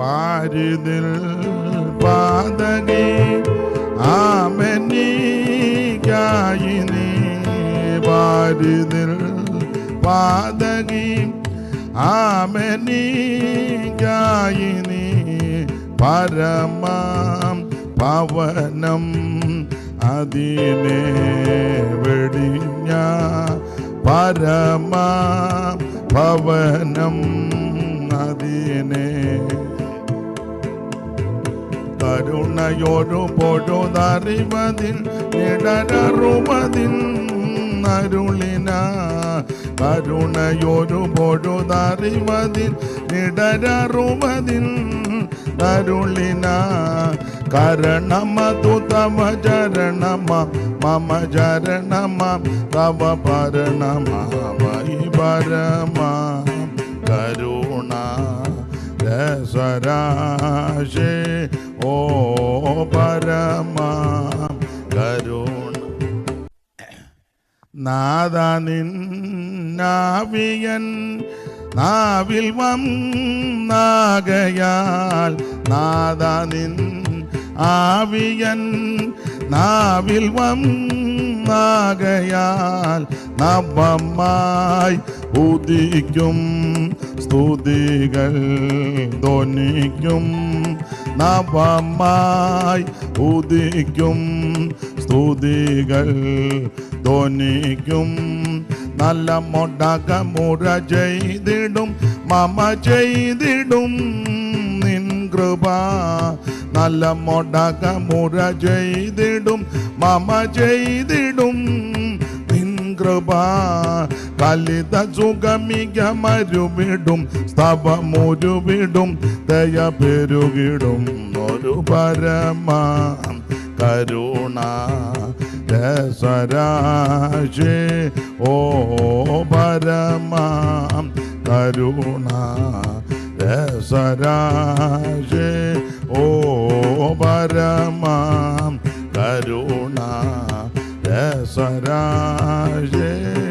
പാരിതിൽ പാതകി ആമനിക്കായി നീ പാരിതിൽ പാതകി ആമനിക്കായി നീ പരമാം പവനം അതിനെ വെടിഞ്ഞ പരമാ പവനം അതിനെ കരുണയൊരു പൊഴുതറിവതിൽ ഇടരറുമതിൽ അരുളിന. കരുണയൊരു പൊഴുതറിവതിൽ ഇടരറുമതിൽ അരുളിന. കരണമതു തവ ചരണമ മമ ചരണമ തവ പരണമൈ പരമ കരുണ രസരാശേ ഓ പരമ കരുണ. നാദ നിന്നാവിയൻ നാവിൽ വന്നാകയാൽ നാദാനിൻ ആവിയൻ നാവിൽ വന്നാകയാൽ നവമായി ഉദിക്കും സ്തുതികൾ ധ്വനിക്കും നവമായി ഉദിക്കും സ്തുതികൾ ധ്വനിക്കും. നല്ല മൊടക ചെയ്തിടും മമ ചെയ്തിടും നിൻ കൃപ. നല്ല മൊടക ചെയ്തിടും മമ ചെയ്തിടും കൃപ. കലിത സുഗമിക മരുവിടും സ്തവമുരുവിടും ദയ പെരുകിടും ഒരു പരമ. കരുണ രസരാശേ ഓ പരമ. കരുണ രസരാശേ ഓ പരമ. കരുണ Yeah.